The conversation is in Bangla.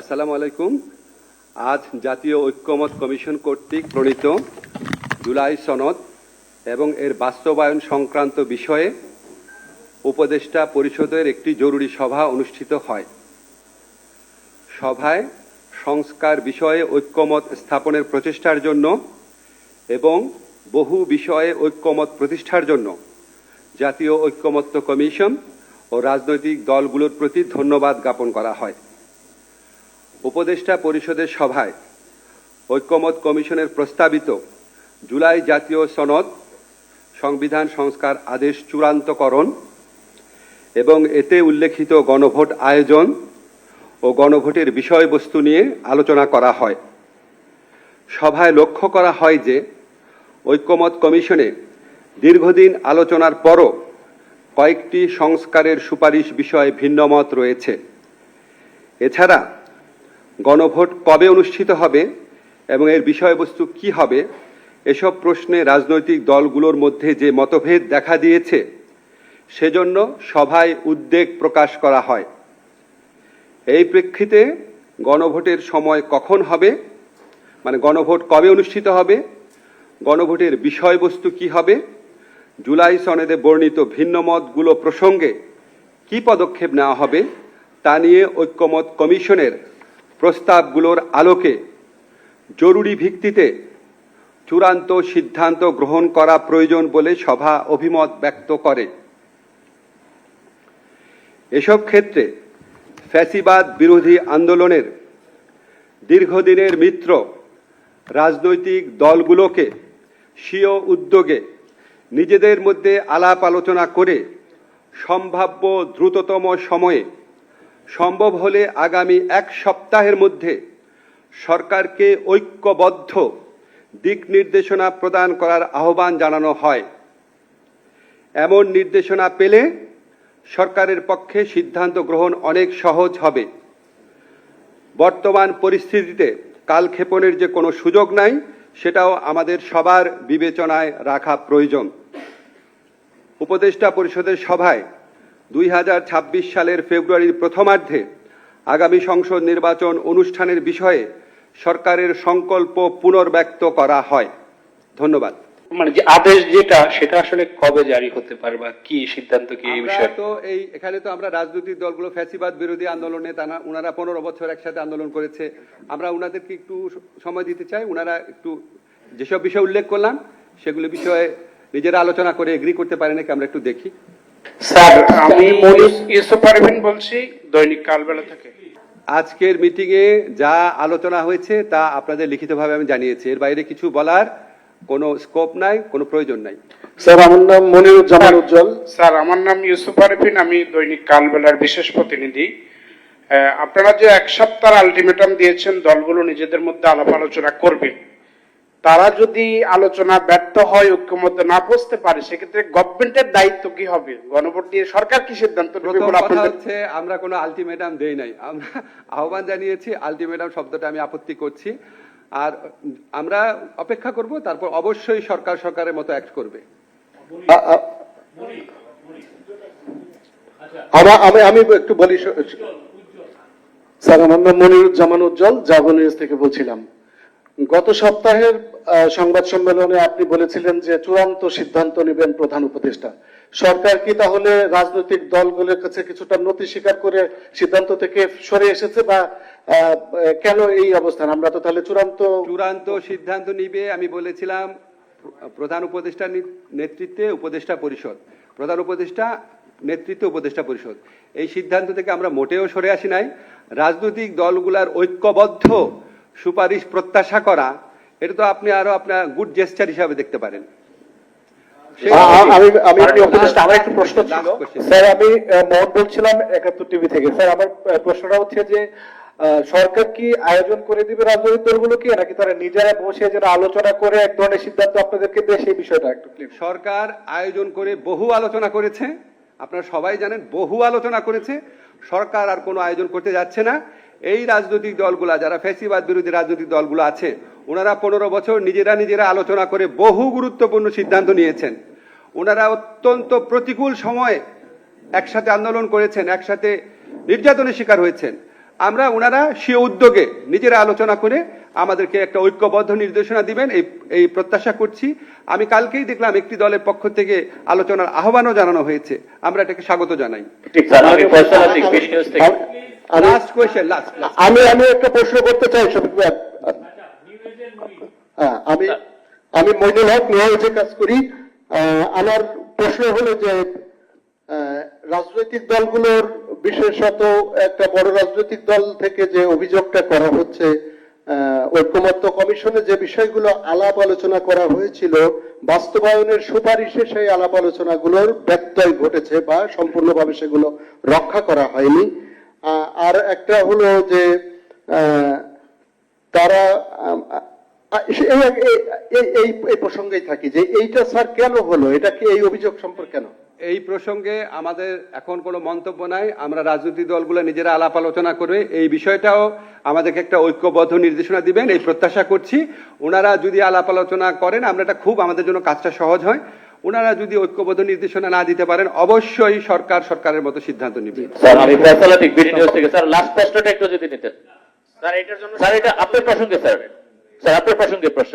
আসসালামু আলাইকুম। আজ জাতীয় ঐক্যমত কমিশন কর্তৃক প্রণীত জুলাই সনদ এবং এর বাস্তবায়ন সংক্রান্ত বিষয়ে উপদেষ্টা পরিষদের একটি জরুরি সভা অনুষ্ঠিত হয়। সভায় সংস্কার বিষয়ে ঐক্যমত স্থাপনের প্রচেষ্টার জন্য এবং বহু বিষয়ে ঐক্যমত প্রতিষ্ঠার জন্য জাতীয় ঐক্যমত্য কমিশন ও রাজনৈতিক দলগুলোর প্রতি ধন্যবাদ জ্ঞাপন করা হয়। উপদেষ্টা পরিষদের সভায় ঐক্যমত কমিশনের প্রস্তাবিত জুলাই জাতীয় সনদ, সংবিধান সংস্কার আদেশ চূড়ান্তকরণ এবং এতে উল্লেখিত গণভোট আয়োজন ও গণভোটের বিষয়বস্তু নিয়ে আলোচনা করা হয়। সভায় লক্ষ্য করা হয় যে ঐক্যমত কমিশনে দীর্ঘদিন আলোচনার পরও কয়েকটি সংস্কারের সুপারিশ বিষয়ে ভিন্নমত রয়েছে। এছাড়া গণভোট কবে অনুষ্ঠিত হবে এবং এর বিষয়বস্তু কি হবে, এসব প্রশ্নে রাজনৈতিক দলগুলোর মধ্যে যে মতভেদ দেখা দিয়েছে, সেজন্য সভায় উদ্বেগ প্রকাশ করা হয়। এই প্রেক্ষিতে গণভোটের সময় কখন হবে মানে গণভোট কবে অনুষ্ঠিত হবে, গণভোটের বিষয়বস্তু কি হবে, জুলাই সনেদে বর্ণিত ভিন্নমতগুলো প্রসঙ্গে কি পদক্ষেপ নেওয়া হবে, তা নিয়ে ঐক্যমত কমিশনের প্রস্তাবগুলোর আলোকে জরুরি ভিত্তিতে চূড়ান্ত সিদ্ধান্ত গ্রহণ করা প্রয়োজন বলে সভা অভিমত ব্যক্ত করে। এসব ক্ষেত্রে ফ্যাসিবাদ বিরোধী আন্দোলনের দীর্ঘদিনের মিত্র রাজনৈতিক দলগুলোকে স্বীয় উদ্যোগে নিজেদের মধ্যে আলাপ আলোচনা করে সম্ভাব্য দ্রুততম সময়ে সম্ভব হলে আগামী এক সপ্তাহের মধ্যে সরকারকে ঐক্যবদ্ধ দিক নির্দেশনা প্রদান করার আহ্বান জানানো হয়। এমন নির্দেশনা পেলে সরকারের পক্ষে সিদ্ধান্ত গ্রহণ অনেক সহজ হবে। বর্তমান পরিস্থিতিতে কালক্ষেপণের যে কোনো সুযোগ নাই, সেটাও আমাদের সবার বিবেচনায় রাখা প্রয়োজন। উপদেষ্টা পরিষদের সভায় দুই হাজার ছাব্বিশ সালের ফেব্রুয়ারির প্রথমার্ধে আগামী সংসদ নির্বাচন অনুষ্ঠানের বিষয়ে সরকারের সংকল্প পুনর্ব্যক্ত করা হয়। ধন্যবাদ। মানে যে আদেশ যেটা সেটা আসলে কবে জারি হতে পারে বা কি সিদ্ধান্ত কি এই বিষয়ে? তো এই এখানে তো আমরা রাজনৈতিক দলগুলো ফ্যাসিবাদ বিরোধী আন্দোলনে তারা ওনারা পনেরো বছর একসাথে আন্দোলন করেছে। আমরা ওনাদেরকে একটু সময় দিতে চাই। ওনারা একটু যেসব বিষয় উল্লেখ করলাম সেগুলো বিষয়ে নিজেরা আলোচনা করে এগ্রি করতে পারে নাকি আমরা একটু দেখি। স্যার আমি ইউসুফ পারভিন বলছি দৈনিক কালবেলা থেকে। আজকের মিটিংয়ে যা আলোচনা হয়েছে তা আপনাদের লিখিতভাবে আমি জানিয়েছি। এর বাইরে কিছু বলার কোনো স্কোপ নাই কোনো প্রয়োজন নাই। স্যার আমার নাম মনিরুজ্জামান উজ্জ্বল। স্যার আমার নাম ইউসুফ আরিফিন আমি দৈনিক কালবেলার বিশেষ প্রতিনিধি। আহ, আপনারা যে এক সপ্তাহ আলটিমেটাম দিয়েছেন দলগুলো নিজেদের মধ্যে আলাপ আলোচনা করবে। তারা যদি আলোচনা ব্যর্থ হয় ঐক্যমধ্যে না পৌঁছতে পারে সেক্ষেত্রে গভর্নমেন্টের দায়িত্ব কি হবে? গণভোট দিয়ে সরকার কি সিদ্ধান্ত হচ্ছে আমরা কোনো আলটিমেটাম দেই নাই। আমরা আহ্বান জানিয়েছি আলটিমেটাম শব্দটা আমি আপত্তি করছি। আর আমরা অপেক্ষা করব তারপর অবশ্যই সরকার সরকারের মতো অ্যাক্ট করবে। আমা- আমি একটু বলি স্যার আমার নাম মনিরুজ্জামান উজ্জ্বল জাগো থেকে বলছিলাম। গত সপ্তাহের সংবাদ সম্মেলনে আপনি বলেছিলেন যে চূড়ান্ত সিদ্ধান্ত নেবেন প্রধান উপদেষ্টা। সরকার কি তাহলে রাজনৈতিক দলগুলোর কাছে কিছুটা নতি স্বীকার করে সিদ্ধান্ত থেকে সরে এসেছে বা কেন এই অবস্থান? আমরা তো তাহলে চূড়ান্ত চূড়ান্ত সিদ্ধান্ত নিবে, আমি বলেছিলাম, প্রধান উপদেষ্টা নেতৃত্বে উপদেষ্টা পরিষদ। প্রধান উপদেষ্টা নেতৃত্বে উপদেষ্টা পরিষদ। এই সিদ্ধান্ত থেকে আমরা মোটেও সরে আসি নাই। রাজনৈতিক দলগুলার ঐক্যবদ্ধ সুপারিশ প্রত্যাশা করা এটা তো আপনি আরও আপনার গুড জেস্টার হিসাবে দেখতে পারেন। সেই- আ- আ- আমি আমি আমার একটু প্রশ্ন ছিল। স্যার আমি মোহন বলছিলাম একাত্তর টিভি থেকে। স্যার আমার প্রশ্নটা হচ্ছে যে সরকার কি আয়োজন করে দিবে রাজনৈতিক দলগুলোকে নাকি তারা নিজেরা বসে যেন আলোচনা করে এক ধরনের সিদ্ধান্ত আপনাদেরকে দেয় সেই বিষয়টা একটু সরকার আয়োজন করে বহু আলোচনা করেছে। আপনারা সবাই জানেন বহু আলোচনা করেছে। সরকার আর কোনো আয়োজন করতে যাচ্ছে না। এই রাজনৈতিক দলগুলা যারা ফ্যাসিবাদ বিরোধী রাজনৈতিক দলগুলো আছে ওনারা পনেরো বছর নিজেরা নিজেরা আলোচনা করে বহু গুরুত্বপূর্ণ সিদ্ধান্ত নিয়েছেন। ওনারা অত্যন্ত প্রতিকূল সময়ে একসাথে আন্দোলন করেছেন একসাথে নির্যাতনের শিকার হয়েছেন। আমরা ওনারা সে উদ্যোগে নিজেরা আলোচনা করে আমাদেরকে একটা ঐক্যবদ্ধ নির্দেশনা দিবেন এই এই প্রত্যাশা করছি। আমি কালকেই দেখলাম একটি দলের পক্ষ থেকে আলোচনার আহ্বানও জানানো হয়েছে। আমরা এটাকে স্বাগত জানাই। আমি আমি- আমি- লাস্ট কোয়েশ্চেন লাস্ট আমি আমি একটা প্রশ্ন করতে চাই হ্যাঁ, আমি আমি মইনুল হক নিউজে কাজ করি আমার প্রশ্ন হলো যে রাজনৈতিক দলগুলোর বিশেষত একটা বড় রাজনৈতিক দল থেকে যে অভিযোগটা করা হচ্ছে ঐক্যমত্য কমিশনে যে বিষয়গুলো আলাপ আলোচনা করা হয়েছিল বাস্তবায়নের সুপারিশে সেই আলাপ আলোচনাগুলোর ব্যত্যয় ঘটেছে বা সম্পূর্ণভাবে সেগুলো রক্ষা করা হয়নি। আর একটা হলো যে তারা এই প্রসঙ্গেই থাকি যে এইটা স্যার কেন হলো? এটা কি এই অভিযোগ সম্পর্কে কেন? এই প্রসঙ্গে আমাদের এখন কোনো মন্তব্য নাই। আমরা রাজনৈতিক দলগুলো নিজেরা আলাপ আলোচনা করে এই বিষয়টাও আমাদেরকে একটা ঐক্যবদ্ধ নির্দেশনা দিবেন। এই প্রত্যাশা করছি, ওনারা যদি আলাপ আলোচনা করেন, আমরা এটা খুব আমাদের জন্য কাজটা সহজ হয়। ওনারা যদি ঐক্যবদ্ধ নির্দেশনা না দিতে পারেন, অবশ্যই সরকার সরকারের মতো সিদ্ধান্ত নিবে। স্যার, আমি বিডি নিউজ থেকে, স্যার লাস্ট প্রশ্নটা একটু যদি নিতেন। স্যার, এটার জন্য স্যার, এটা আপনার প্রসঙ্গে, স্যার। স্যার, আপনার প্রসঙ্গে প্রশ্ন